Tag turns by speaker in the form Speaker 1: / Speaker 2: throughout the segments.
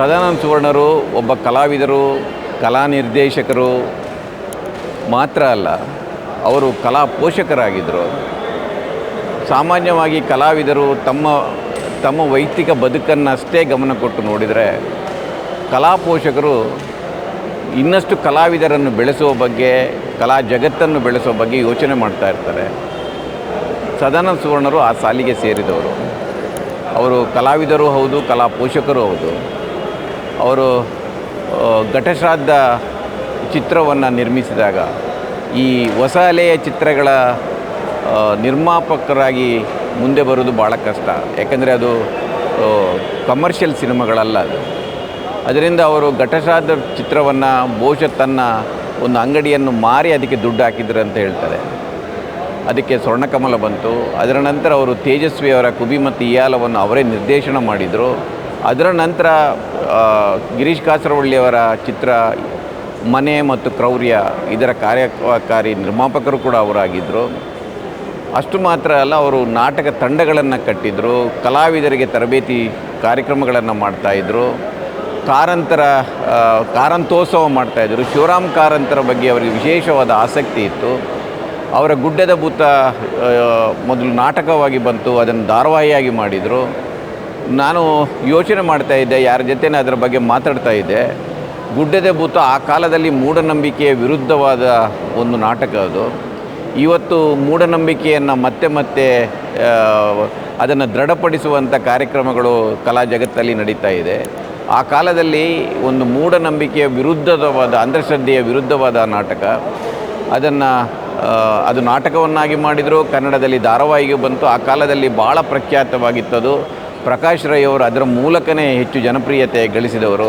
Speaker 1: ಸದಾನಂದ ಸುವರ್ಣರು ಒಬ್ಬ ಕಲಾವಿದರು, ಕಲಾ ನಿರ್ದೇಶಕರು ಮಾತ್ರ ಅಲ್ಲ, ಅವರು ಕಲಾ ಪೋಷಕರಾಗಿದ್ದರು. ಸಾಮಾನ್ಯವಾಗಿ ಕಲಾವಿದರು ತಮ್ಮ ತಮ್ಮ ವೈಯಕ್ತಿಕ ಬದುಕನ್ನಷ್ಟೇ ಗಮನ ಕೊಟ್ಟು ನೋಡಿದರೆ, ಕಲಾ ಪೋಷಕರು ಇನ್ನಷ್ಟು ಕಲಾವಿದರನ್ನು ಬೆಳೆಸುವ ಬಗ್ಗೆ, ಕಲಾ ಜಗತ್ತನ್ನು ಬೆಳೆಸುವ ಬಗ್ಗೆ ಯೋಚನೆ ಮಾಡ್ತಾ ಇರ್ತಾರೆ. ಸದಾನಂದ ಸುವರ್ಣರು ಆ ಸಾಲಿಗೆ ಸೇರಿದವರು. ಅವರು ಕಲಾವಿದರು ಹೌದು, ಕಲಾ ಪೋಷಕರು ಹೌದು. ಅವರು ಘಟಶ್ರಾದ್ದ ಚಿತ್ರವನ್ನು ನಿರ್ಮಿಸಿದಾಗ ಈ ಹೊಸ ಅಲೆಯ ಚಿತ್ರಗಳ ನಿರ್ಮಾಪಕರಾಗಿ ಮುಂದೆ ಬರೋದು ಭಾಳ ಕಷ್ಟ. ಯಾಕಂದರೆ ಅದು ಕಮರ್ಷಿಯಲ್ ಸಿನಿಮಾಗಳಲ್ಲ ಅದು. ಅದರಿಂದ ಅವರು ಘಟಶ್ರಾದ್ದ ಚಿತ್ರವನ್ನು ಬಹುಶಃ ತನ್ನ ಒಂದು ಅಂಗಡಿಯನ್ನು ಮಾರಿ ಅದಕ್ಕೆ ದುಡ್ಡು ಹಾಕಿದ್ರು ಅಂತ ಹೇಳ್ತಾರೆ. ಅದಕ್ಕೆ ಸ್ವರ್ಣಕಮಲ ಬಂತು. ಅದರ ನಂತರ ಅವರು ತೇಜಸ್ವಿ ಅವರ ಕುಬಿ ಮತ್ತು ಇಯಾಲವನ್ನು ಅವರೇ ನಿರ್ದೇಶನ ಮಾಡಿದರು. ಅದರ ನಂತರ ಗಿರೀಶ್ ಕಾಸರವಳ್ಳಿಯವರ ಚಿತ್ರ ಮನೆ ಮತ್ತು ಕ್ರೌರ್ಯ ಇದರ ಕಾರ್ಯಕಾರಿ ನಿರ್ಮಾಪಕರು ಕೂಡ ಅವರಾಗಿದ್ದರು ಅಷ್ಟು ಮಾತ್ರ ಅಲ್ಲ, ಅವರು ನಾಟಕ ತಂಡಗಳನ್ನು ಕಟ್ಟಿದರು, ಕಲಾವಿದರಿಗೆ ತರಬೇತಿ ಕಾರ್ಯಕ್ರಮಗಳನ್ನು ಮಾಡ್ತಾಯಿದ್ರು ಕಾರಂತರ ಕಾರಂತೋತ್ಸವ ಮಾಡ್ತಾಯಿದ್ರು ಶಿವರಾಮ್ ಕಾರಂತರ ಬಗ್ಗೆ ಅವರಿಗೆ ವಿಶೇಷವಾದ ಆಸಕ್ತಿ ಇತ್ತು. ಅವರ ಗುಡ್ಡದ ಭೂತ ಮೊದಲು ನಾಟಕವಾಗಿ ಬಂತು, ಅದನ್ನು ಧಾರಾವಾಹಿಯಾಗಿ ಮಾಡಿದರು. ನಾನು ಯೋಚನೆ ಮಾಡ್ತಾ ಇದ್ದೆ, ಯಾರ ಜೊತೆನೇ ಅದರ ಬಗ್ಗೆ ಮಾತಾಡ್ತಾ ಇದ್ದೆ. ಗುಡ್ಡದ ಭೂತ ಆ ಕಾಲದಲ್ಲಿ ಮೂಢನಂಬಿಕೆಯ ವಿರುದ್ಧವಾದ ಒಂದು ನಾಟಕ ಅದು. ಇವತ್ತು ಮೂಢನಂಬಿಕೆಯನ್ನು ಮತ್ತೆ ಮತ್ತೆ ಅದನ್ನು ದೃಢಪಡಿಸುವಂಥ ಕಾರ್ಯಕ್ರಮಗಳು ಕಲಾ ಜಗತ್ತಲ್ಲಿ ನಡೀತಾ ಇದೆ. ಆ ಕಾಲದಲ್ಲಿ ಒಂದು ಮೂಢನಂಬಿಕೆಯ ವಿರುದ್ಧವಾದ, ಅಂಧಶ್ರದ್ಧೆಯ ವಿರುದ್ಧವಾದ ನಾಟಕ. ಅದನ್ನು ಅದು ನಾಟಕವನ್ನಾಗಿ ಮಾಡಿದರು, ಕನ್ನಡದಲ್ಲಿ ಧಾರಾವಾಹಿಗೆ ಬಂತು. ಆ ಕಾಲದಲ್ಲಿ ಭಾಳ ಪ್ರಖ್ಯಾತವಾಗಿತ್ತದು. ಪ್ರಕಾಶ್ ರೈ ಅವರು ಅದರ ಮೂಲಕನೇ ಹೆಚ್ಚು ಜನಪ್ರಿಯತೆ ಗಳಿಸಿದವರು.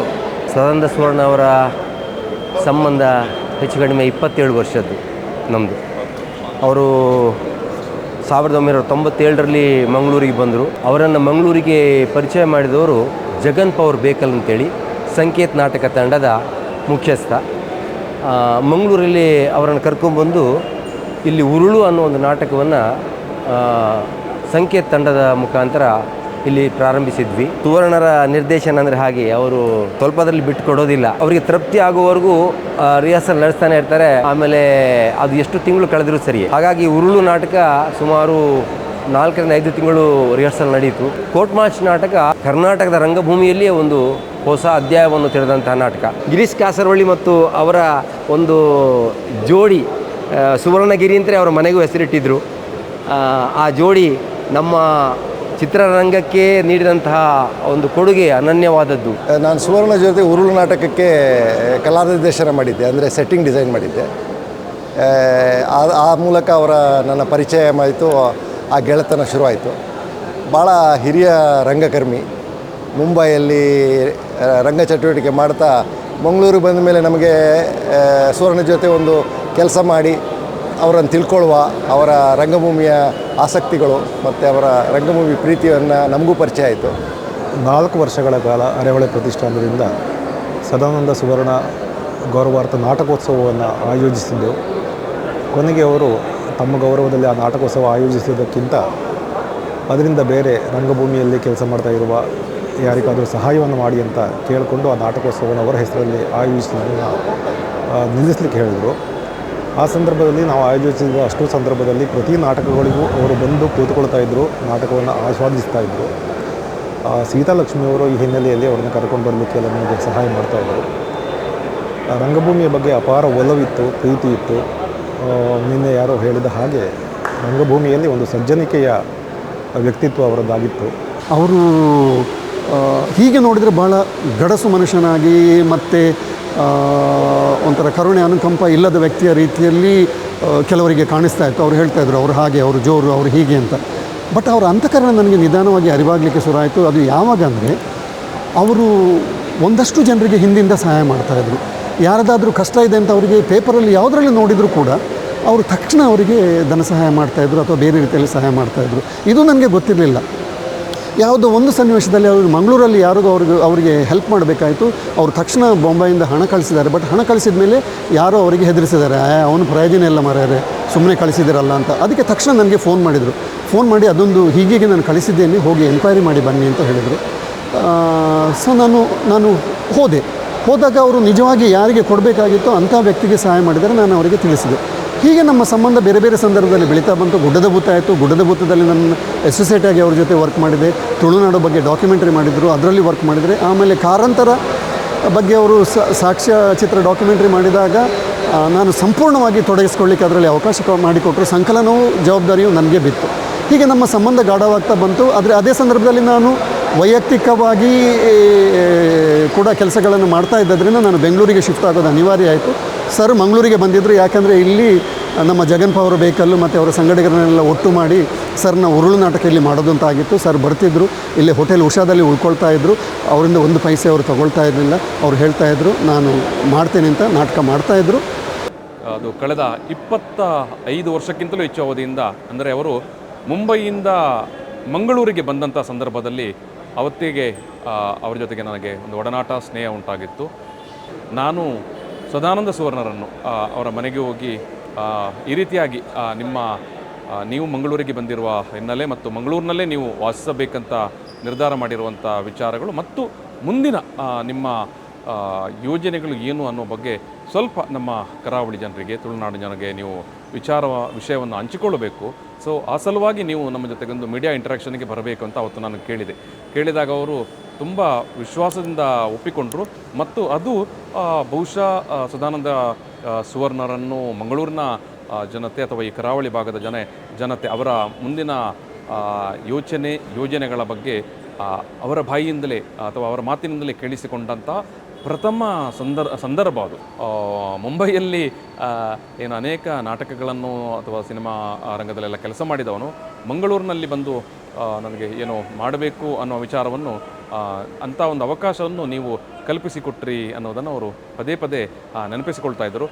Speaker 2: ಸದಾನಂದ ಸುವರ್ಣ ಅವರ ಸಂಬಂಧ ಹೆಚ್ಚು ಕಡಿಮೆ ಇಪ್ಪತ್ತೇಳು ವರ್ಷದ್ದು ನಮ್ಮದು ಅವರು ಸಾವಿರದ ಒಂಬೈನೂರ ತೊಂಬತ್ತೇಳರಲ್ಲಿ ಮಂಗಳೂರಿಗೆ ಬಂದರು. ಅವರನ್ನು ಮಂಗಳೂರಿಗೆ ಪರಿಚಯ ಮಾಡಿದವರು ಜಗನ್ ಪವರ್ ಬೇಕಲ್ ಅಂತೇಳಿ, ಸಂಕೇತ್ ನಾಟಕ ತಂಡದ ಮುಖ್ಯಸ್ಥ. ಮಂಗಳೂರಲ್ಲಿ ಅವರನ್ನು ಕರ್ಕೊಂಡ್ಬಂದು ಇಲ್ಲಿ ಉರುಳು ಅನ್ನೋ ಒಂದು ನಾಟಕವನ್ನು ಸಂಕೇತ್ ತಂಡದ ಮುಖಾಂತರ ಇಲ್ಲಿ ಪ್ರಾರಂಭಿಸಿದ್ವಿ. ಸುವರ್ಣರ ನಿರ್ದೇಶನ ಅಂದರೆ ಹಾಗೆ ಅವರು ಸ್ವಲ್ಪದಲ್ಲಿ ಬಿಟ್ಟು ಕೊಡೋದಿಲ್ಲ ಅವರಿಗೆ ತೃಪ್ತಿ ಆಗುವವರೆಗೂ ರಿಹರ್ಸಲ್ ನಡೆಸ್ತಾನೆ ಇರ್ತಾರೆ. ಆಮೇಲೆ ಅದು ಎಷ್ಟು ತಿಂಗಳು ಕಳೆದರೂ ಸರಿ. ಹಾಗಾಗಿ ಉರುಳು ನಾಟಕ ಸುಮಾರು ನಾಲ್ಕರಿಂದ ಐದು ತಿಂಗಳು ರಿಹರ್ಸಲ್ ನಡೆಯಿತು ಕೋರ್ಟ್ ಮಾರ್ಚ್ ನಾಟಕ ಕರ್ನಾಟಕದ ರಂಗಭೂಮಿಯಲ್ಲಿಯೇ ಒಂದು ಹೊಸ ಅಧ್ಯಾಯವನ್ನು ತೆರೆದಂತಹ ನಾಟಕ. ಗಿರೀಶ್ ಕಾಸರವಳ್ಳಿ ಮತ್ತು ಅವರ ಒಂದು ಜೋಡಿ ಸುವರ್ಣಗಿರಿ ಅಂತಲೇ ಅವರ ಮನೆಗೂ ಹೆಸರಿಟ್ಟಿದ್ದರು ಆ, ಆ ಜೋಡಿ ನಮ್ಮ ಚಿತ್ರರಂಗಕ್ಕೆ ನೀಡಿದಂತಹ ಒಂದು ಕೊಡುಗೆ ಅನನ್ಯವಾದದ್ದು.
Speaker 3: ನಾನು ಸುವರ್ಣ ಜೊತೆ ಉರುಳು ನಾಟಕಕ್ಕೆ ಕಲಾ ನಿರ್ದೇಶನ ಮಾಡಿದ್ದೆ ಅಂದರೆ ಸೆಟ್ಟಿಂಗ್ ಡಿಸೈನ್ ಮಾಡಿದ್ದೆ. ಆ, ಮೂಲಕ ಅವರ ನನ್ನ ಪರಿಚಯ ಆಯಿತು ಆ ಗೆಳೆತನ ಶುರುವಾಯಿತು. ಭಾಳ ಹಿರಿಯ ರಂಗಕರ್ಮಿ ಮುಂಬೈಯಲ್ಲಿ ರಂಗ ಚಟುವಟಿಕೆ ಮಾಡ್ತಾ ಮಂಗಳೂರಿಗೆ ಬಂದ ಮೇಲೆ ನಮಗೆ ಸುವರ್ಣ ಜೊತೆ ಒಂದು ಕೆಲಸ ಮಾಡಿ ಅವರನ್ನು ತಿಳ್ಕೊಳ್ಳುವ ಅವರ ರಂಗಭೂಮಿಯ ಆಸಕ್ತಿಗಳು ಮತ್ತು ಅವರ ರಂಗಭೂಮಿ ಪ್ರೀತಿಯನ್ನು ನಮಗೂ ಪರಿಚಯ ಆಯಿತು.
Speaker 4: ನಾಲ್ಕು ವರ್ಷಗಳ ಕಾಲ ಅರೆಹೊಳೆ ಪ್ರತಿಷ್ಠಾನದಿಂದ ಸದಾನಂದ ಸುವರ್ಣ ಗೌರವಾರ್ಥ ನಾಟಕೋತ್ಸವವನ್ನು ಆಯೋಜಿಸಿದ್ದೆವು. ಕೊನೆಗೆ ಅವರು ತಮ್ಮ ಗೌರವದಲ್ಲಿ ಆ ನಾಟಕೋತ್ಸವ ಆಯೋಜಿಸಿದ್ದಕ್ಕಿಂತ ಅದರಿಂದ ಬೇರೆ ರಂಗಭೂಮಿಯಲ್ಲಿ ಕೆಲಸ ಮಾಡ್ತಾ ಇರುವ ಯಾರಿಗಾದರೂ ಸಹಾಯವನ್ನು ಮಾಡಿ ಅಂತ ಕೇಳಿಕೊಂಡು ಆ ನಾಟಕೋತ್ಸವವನ್ನು ಅವರ ಹೆಸರಲ್ಲಿ ಆಯೋಜಿಸಿದ್ದನ್ನು ಆ, ನಿಲ್ಲಿಸಲಿಕ್ಕೆ ಹೇಳಿದರು. ಆ ಸಂದರ್ಭದಲ್ಲಿ ನಾವು ಆಯೋಜಿಸಿದ ಅಷ್ಟು ಸಂದರ್ಭದಲ್ಲಿ ಪ್ರತಿ ನಾಟಕಗಳಿಗೂ ಅವರು ಬಂದು ಕೂತ್ಕೊಳ್ತಾ ಇದ್ದರು ನಾಟಕವನ್ನು ಆಸ್ವಾದಿಸ್ತಾ ಇದ್ದರು ಸೀತಾಲಕ್ಷ್ಮಿಯವರು ಈ ಹಿನ್ನೆಲೆಯಲ್ಲಿ ಅವ್ರನ್ನ ಕರ್ಕೊಂಡು ಬರಲಿಕ್ಕೆ ಎಲ್ಲ ನಮಗೆ ಸಹಾಯ ಮಾಡ್ತಾ ಇದ್ದರು ರಂಗಭೂಮಿಯ ಬಗ್ಗೆ ಅಪಾರ ಒಲವಿತ್ತು, ಪ್ರೀತಿ ಇತ್ತು. ನಿನ್ನೆ ಯಾರೋ ಹೇಳಿದ ಹಾಗೆ ರಂಗಭೂಮಿಯಲ್ಲಿ ಒಂದು ಸಜ್ಜನಿಕೆಯ ವ್ಯಕ್ತಿತ್ವ ಅವರದ್ದಾಗಿತ್ತು.
Speaker 5: ಅವರು ಹೀಗೆ ನೋಡಿದರೆ ಭಾಳ ಗಡಸು ಮನುಷ್ಯನಾಗಿ ಮತ್ತು ಒಂಥರ ಕರುಣೆ ಅನುಕಂಪ ಇಲ್ಲದ ವ್ಯಕ್ತಿಯ ರೀತಿಯಲ್ಲಿ ಕೆಲವರಿಗೆ ಕಾಣಿಸ್ತಾ ಇತ್ತು. ಅವ್ರು ಹೇಳ್ತಾ ಇದ್ರು, ಅವ್ರು ಹಾಗೆ, ಅವರು ಜೋರು, ಅವರು ಹೀಗೆ ಅಂತ. ಬಟ್ ಅವರ ಅಂತಃಕರಣ ನನಗೆ ನಿಧಾನವಾಗಿ ಅರಿವಾಗಲಿಕ್ಕೆ ಶುರು ಆಯಿತು ಅದು ಯಾವಾಗ ಅಂದರೆ, ಅವರು ಒಂದಷ್ಟು ಜನರಿಗೆ ಹಿಂದಿಂದ ಸಹಾಯ ಮಾಡ್ತಾಯಿದ್ರು ಯಾರದಾದರೂ ಕಷ್ಟ ಇದೆ ಅಂತ ಅವರಿಗೆ ಪೇಪರಲ್ಲಿ ಯಾವುದರಲ್ಲಿ ನೋಡಿದರೂ ಕೂಡ, ಅವರು ತಕ್ಷಣ ಅವರಿಗೆ ಧನ ಸಹಾಯ ಮಾಡ್ತಾಯಿದ್ರು ಅಥವಾ ಬೇರೆ ರೀತಿಯಲ್ಲಿ ಸಹಾಯ ಮಾಡ್ತಾಯಿದ್ರು ಇದು ನನಗೆ ಗೊತ್ತಿರಲಿಲ್ಲ. ಯಾವುದೋ ಒಂದು ಸನ್ನಿವೇಶದಲ್ಲಿ ಅವರು ಮಂಗಳೂರಲ್ಲಿ ಯಾರಿಗೂ ಅವ್ರಿಗೆ ಅವರಿಗೆ ಹೆಲ್ಪ್ ಮಾಡಬೇಕಾಯಿತು. ಅವರು ತಕ್ಷಣ ಬೊಂಬೈಯಿಂದ ಹಣ ಕಳಿಸಿದ್ದಾರೆ. ಬಟ್ ಹಣ ಕಳಿಸಿದ ಮೇಲೆ ಯಾರೋ ಅವರಿಗೆ ಹೆದರಿಸಿದ್ದಾರೆ. ಅವನು ಪ್ರಯೋಜನ ಇಲ್ಲ ಮಾರ್ಯಾರೆ ಸುಮ್ಮನೆ ಕಳಿಸಿದಿರಲ್ಲ ಅಂತ. ಅದಕ್ಕೆ ತಕ್ಷಣ ನನಗೆ ಫೋನ್ ಮಾಡಿದರು. ಫೋನ್ ಮಾಡಿ ಅದೊಂದು ಹೀಗೀಗೆ ನಾನು ಕಳಿಸಿದ್ದೇನೆ, ಹೋಗಿ ಎನ್ಕ್ವೈರಿ ಮಾಡಿ ಬನ್ನಿ ಅಂತ ಹೇಳಿದರು. ಸೊ ನಾನು ನಾನು ಹೋದೆ. ಹೋದಾಗ ಅವರು ನಿಜವಾಗಿ ಯಾರಿಗೆ ಕೊಡಬೇಕಾಗಿತ್ತೋ ಅಂಥ ವ್ಯಕ್ತಿಗೆ ಸಹಾಯ ಮಾಡಿದರೆ ನಾನು ಅವರಿಗೆ ತಿಳಿಸಿದೆ. ಹೀಗೆ ನಮ್ಮ ಸಂಬಂಧ ಬೇರೆ ಬೇರೆ ಸಂದರ್ಭದಲ್ಲಿ ಬೆಳೀತಾ ಬಂತು. ಗುಡ್ಡದ ಭೂತ ಆಯಿತು. ಗುಡ್ಡದ ಭೂತದಲ್ಲಿ ನನ್ನ ಅಸೋಸಿಯೇಟ್ ಆಗಿ ಅವ್ರ ಜೊತೆ ವರ್ಕ್ ಮಾಡಿದೆ. ತುಳುನಾಡು ಬಗ್ಗೆ ಡಾಕ್ಯುಮೆಂಟ್ರಿ ಮಾಡಿದರು. ಅದರಲ್ಲಿ ವರ್ಕ್ ಮಾಡಿದರೆ. ಆಮೇಲೆ ಕಾರಂತರ ಬಗ್ಗೆ ಅವರು ಸಾಕ್ಷ್ಯ ಚಿತ್ರ ಡಾಕ್ಯುಮೆಂಟ್ರಿ ಮಾಡಿದಾಗ ನಾನು ಸಂಪೂರ್ಣವಾಗಿ ತೊಡಗಿಸ್ಕೊಳ್ಳಿಕ್ಕೆ ಅದರಲ್ಲಿ ಅವಕಾಶ ಮಾಡಿಕೊಟ್ಟರು ಸಂಕಲನವೂ, ಜವಾಬ್ದಾರಿಯು ನನಗೆ ಬಿತ್ತು. ಹೀಗೆ ನಮ್ಮ ಸಂಬಂಧ ಗಾಢವಾಗ್ತಾ ಬಂತು. ಆದರೆ ಅದೇ ಸಂದರ್ಭದಲ್ಲಿ ನಾನು ವೈಯಕ್ತಿಕವಾಗಿ ಕೂಡ ಕೆಲಸಗಳನ್ನು ಮಾಡ್ತಾ ಇದ್ದರಿಂದ ನಾನು ಬೆಂಗಳೂರಿಗೆ ಶಿಫ್ಟ್ ಆಗೋದು ಅನಿವಾರ್ಯ ಆಯಿತು. ಸರ್ ಮಂಗಳೂರಿಗೆ ಬಂದಿದ್ದರು ಯಾಕಂದರೆ ಇಲ್ಲಿ ನಮ್ಮ ಜಗನ್ ಪವರ್ ಬೇಕಲ್ಲು ಮತ್ತು ಅವರ ಸಂಘಟಕರನ್ನೆಲ್ಲ ಒಟ್ಟು ಮಾಡಿ ಸರ್ನ ಉರುಳು ನಾಟಕ ಇಲ್ಲಿ ಮಾಡೋದು ಅಂತ ಆಗಿತ್ತು. ಸರ್ ಬರ್ತಿದ್ದರು ಇಲ್ಲಿ ಹೋಟೆಲ್ ಉಷಾದಲ್ಲಿ ಉಳ್ಕೊಳ್ತಾ ಇದ್ದರು ಅವರಿಂದ ಒಂದು ಪೈಸೆ ಅವರು ತಗೊಳ್ತಾ ಇರಲಿಲ್ಲ. ಅವ್ರು ಹೇಳ್ತಾ ಇದ್ದರು ನಾನು ಮಾಡ್ತೇನೆ ಅಂತ ನಾಟಕ ಮಾಡ್ತಾಯಿದ್ರು
Speaker 6: ಅದು ಕಳೆದ ಇಪ್ಪತ್ತ ಐದು ವರ್ಷಕ್ಕಿಂತಲೂ ಹೆಚ್ಚು ಅವಧಿಯಿಂದ, ಅಂದರೆ ಅವರು ಮುಂಬೈಯಿಂದ ಮಂಗಳೂರಿಗೆ ಬಂದಂಥ ಸಂದರ್ಭದಲ್ಲಿ ಅವತ್ತಿಗೆ ಅವರ ಜೊತೆಗೆ ನನಗೆ ಒಂದು ಒಡನಾಟ ಸ್ನೇಹ ಉಂಟಾಗಿತ್ತು. ನಾನು ಸದಾನಂದ ಸುವರ್ಣರನ್ನು ಅವರ ಮನೆಗೆ ಹೋಗಿ ಈ ರೀತಿಯಾಗಿ ನಿಮ್ಮ ನೀವು ಮಂಗಳೂರಿಗೆ ಬಂದಿರುವ ಹಿನ್ನೆಲೆ ಮತ್ತು ಮಂಗಳೂರಿನಲ್ಲೇ ನೀವು ವಾಸಿಸಬೇಕಂತ ನಿರ್ಧಾರ ಮಾಡಿರುವಂಥ ವಿಚಾರಗಳು ಮತ್ತು ಮುಂದಿನ ನಿಮ್ಮ ಯೋಜನೆಗಳು ಏನು ಅನ್ನೋ ಬಗ್ಗೆ ಸ್ವಲ್ಪ ನಮ್ಮ ಕರಾವಳಿ ಜನರಿಗೆ, ತುಳುನಾಡು ಜನರಿಗೆ ನೀವು ವಿಚಾರ, ವಿಷಯವನ್ನು ಹಂಚಿಕೊಳ್ಳಬೇಕು. ಸೊ ಆ ಸಲುವಾಗಿ ನೀವು ನಮ್ಮ ಜೊತೆಗೊಂದು ಮೀಡಿಯಾ ಇಂಟ್ರಾಕ್ಷನ್ಗೆ ಬರಬೇಕು ಅಂತ ಅವತ್ತು ನಾನು ಕೇಳಿದೆ. ಕೇಳಿದಾಗ ಅವರು ತುಂಬ ವಿಶ್ವಾಸದಿಂದ ಒಪ್ಪಿಕೊಂಡರು. ಮತ್ತು ಅದು ಬಹುಶಃ ಸದಾನಂದ ಸುವರ್ಣರನ್ನು ಮಂಗಳೂರಿನ ಜನತೆ ಅಥವಾ ಈ ಕರಾವಳಿ ಭಾಗದ ಜನ, ಜನತೆ ಅವರ ಮುಂದಿನ ಯೋಚನೆ, ಯೋಜನೆಗಳ ಬಗ್ಗೆ ಅವರ ಬಾಯಿಯಿಂದಲೇ ಅಥವಾ ಅವರ ಮಾತಿನಿಂದಲೇ ಕೇಳಿಸಿಕೊಂಡಂಥ ಪ್ರಥಮ ಸಂದರ್, ಸಂದರ್ಭ ಅದು. ಮುಂಬೈಯಲ್ಲಿ ಏನು ಅನೇಕ ನಾಟಕಗಳನ್ನು ಅಥವಾ ಸಿನಿಮಾ ರಂಗದಲ್ಲೆಲ್ಲ ಕೆಲಸ ಮಾಡಿದವನು. ಮಂಗಳೂರಿನಲ್ಲಿ ಬಂದು ನನಗೆ ಏನು ಮಾಡಬೇಕು ಅನ್ನೋ ವಿಚಾರವನ್ನು ಅಂಥ ಒಂದು ಅವಕಾಶವನ್ನು ನೀವು ಕಲ್ಪಿಸಿಕೊಟ್ರಿ ಅನ್ನೋದನ್ನು ಅವರು ಪದೇ ಪದೇ ನೆನಪಿಸಿಕೊಳ್ತಾ ಇದ್ದರು.